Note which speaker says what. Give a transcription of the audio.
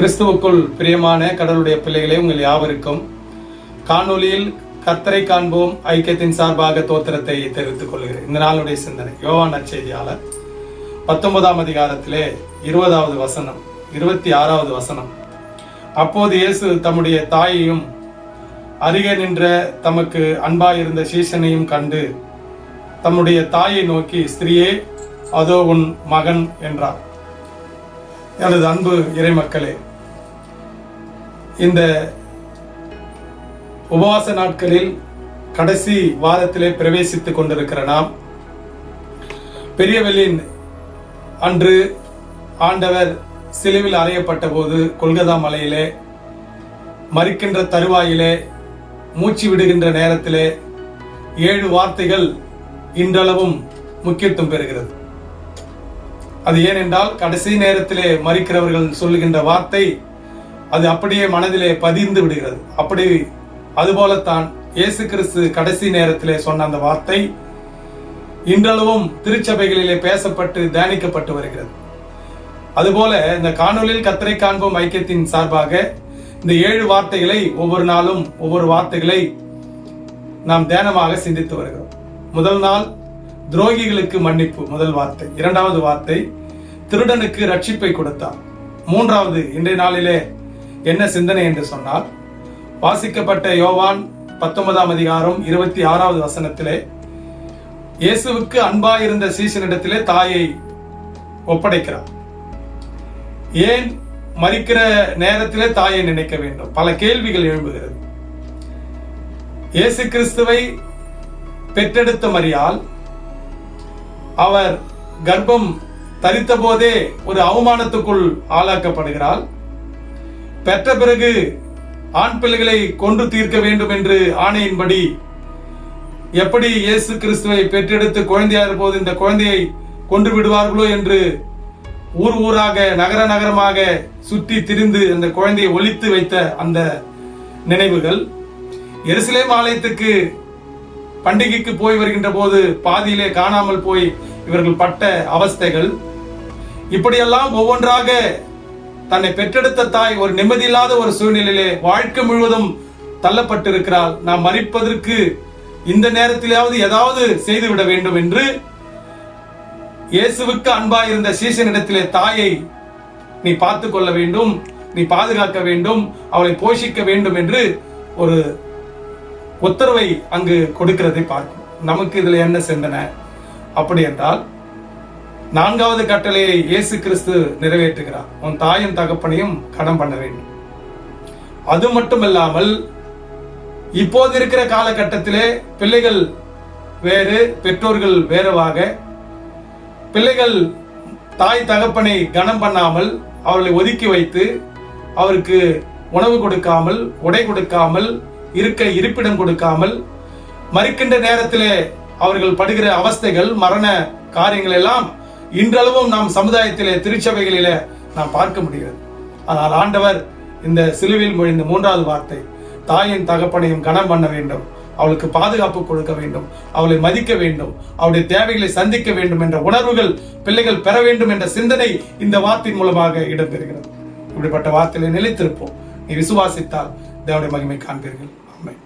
Speaker 1: கிறிஸ்துவுக்குள் பிரியமான கடவுளுடைய பிள்ளைகளே உங்கள் யாவருக்கும் காணொலியில் கர்த்தரை காண்போம் ஐக்கியத்தின் சார்பாக தோத்திரத்தை தெரிவித்துக் கொள்கிறேன். இந்த நாளுடைய சிந்தனை யோவான் நற்செய்தியாளர் பத்தொன்பதாம் அதிகாரத்திலே இருபதாவது வசனம் இருபத்தி ஆறாவது வசனம். அப்போது இயேசு தம்முடைய தாயையும் அருகே நின்ற தமக்கு அன்பாயிருந்த சீசனையும் கண்டு தம்முடைய தாயை நோக்கி ஸ்திரியே அதோ உன் மகன் என்றார். எனது அன்பு இறைமக்களே இந்த உபவாச நாட்களில் கடைசி வாரத்திலே பிரவேசித்துக் கொண்டிருக்கிற நாம் பெரியவெளியின் அன்று ஆண்டவர் சிலுவில் அறையப்பட்ட போது கொல்கதா மலையிலே மறிக்கின்ற தருவாயிலே மூச்சு விடுகின்ற நேரத்திலே ஏழு வார்த்தைகள் இன்றளவும் முக்கியத்துவம் பெறுகிறது. அது ஏனென்றால் கடைசி நேரத்திலே மறிக்கிறவர்கள் சொல்லுகின்ற வார்த்தை அது அப்படியே மனதிலே பதிந்து விடுகிறது. அப்படி அதுபோலத்தான் இயேசு கிறிஸ்து கடைசி நேரத்திலே சொன்ன அந்த வார்த்தை இன்றளவும் திருச்சபைகளிலே பேசப்பட்டு தியானிக்கப்பட்டு வருகிறது. அதுபோல இந்த காணொலியில் கத்தரை காண்போம் ஐக்கியத்தின் சார்பாக இந்த ஏழு வார்த்தைகளை ஒவ்வொரு நாளும் ஒவ்வொரு வார்த்தைகளை நாம் தியானமாக சிந்தித்து வருகிறோம். முதல் நாள் துரோகிகளுக்கு மன்னிப்பு முதல் வார்த்தை. இரண்டாவது வார்த்தை திருடனுக்கு ரட்சிப்பை கொடுத்தார். மூன்றாவது இன்றைய நாளிலே என்ன சிந்தனை என்று சொன்னால் வாசிக்கப்பட்ட யோவான் பத்தொன்பதாம் அதிகாரம் இருபத்தி ஆறாவது வசனத்திலே இயேசுவுக்கு அன்பாயிருந்த சீசனிடத்திலே தாயை ஒப்படைக்கிறார். ஏன் மறிக்கிற நேரத்திலே தாயை நினைக்க வேண்டும்? பல கேள்விகள் எழும்புகிறது. இயேசு கிறிஸ்துவை பெற்றெடுத்த மரியால் அவர் கர்ப்பம் தரித்த போதே ஒரு அவமானத்துக்குள் ஆளாக்கப்படுகிறாள் பெற்ற பிறகு ஆண் பிள்ளைகளை கொன்று தீர்க்க வேண்டும் என்று ஆணையின்படி எப்படி இயேசு கிறிஸ்துவை பெற்றெடுத்து குழந்தையாக போது இந்த குழந்தையை கொன்று விடுவார்களோ என்று ஊர் ஊராக நகர நகரமாக சுற்றி திரிந்து அந்த குழந்தையை ஒழித்து வைத்த அந்த நினைவுகள். எருசலேம் ஆலயத்துக்கு பண்டிகைக்கு போய் வருகின்ற போது பாதியிலே காணாமல் போய் இவர்கள் பட்ட அவஸ்தைகள். இப்படியெல்லாம் ஒவ்வொன்றாக தன்னை பெற்றெடுத்த தாய் ஒரு நிம்மதியில்லாத ஒரு சூழ்நிலையிலே வாழ்க்கை முழுவதும் தள்ளப்பட்டிருக்கிறாள். நாம் மறிப்பதற்கு இந்த நேரத்திலாவது ஏதாவது செய்துவிட வேண்டும் என்று இயேசுவுக்கு அன்பாயிருந்த சீசனிடத்திலே தாயை நீ பார்த்து கொள்ள வேண்டும் நீ பாதுகாக்க வேண்டும் அவளை போஷிக்க வேண்டும் என்று ஒரு உத்தரவை அங்கு கொடுக்கிறதை பார்க்கும் நமக்கு இதுல என்ன சிந்தனை அப்படி என்றால் நான்காவது கட்டளையை இயேசு கிறிஸ்து நிறைவேற்றுகிறார். உன் தாயும் தகப்பனையும் கடன் பண்ண வேண்டும். அது மட்டுமல்லாமல் இப்போது இருக்கிற காலகட்டத்திலே பிள்ளைகள் வேறு பெற்றோர்கள் வேறுவாக பிள்ளைகள் தாய் தகப்பனை கனம் பண்ணாமல் அவர்களை ஒதுக்கி வைத்து அவருக்கு உணவு கொடுக்காமல் உடை கொடுக்காமல் இருக்க இருப்பிடம் கொடுக்காமல் மறுக்கின்ற நேரத்திலே அவர்கள் படுகிற அவஸ்தைகள் மரண காரியங்கள் எல்லாம் இன்றளவும் நாம் சமுதாயத்திலே திருச்சபைகளிலே நாம் பார்க்க முடிகிறது. ஆனால் ஆண்டவர் இந்த சிலுவில் மொழிந்த மூன்றாவது வார்த்தை தாயின் தகப்பனையும் கனம் பண்ண வேண்டும். அவளுக்கு பாதுகாப்பு கொடுக்க வேண்டும். அவளை மதிக்க வேண்டும். அவளுடைய தேவைகளை சந்திக்க வேண்டும் என்ற உணர்வுகள் பிள்ளைகள் பெற வேண்டும் என்ற சிந்தனை இந்த வார்த்தையின் மூலமாக இடம்பெறுகிறது. இப்படிப்பட்ட வார்த்தையில நிலைத்திருப்போம். நீ விசுவாசித்தால் தேவடைய மகிமை காண்பீர்கள். ஆமென்.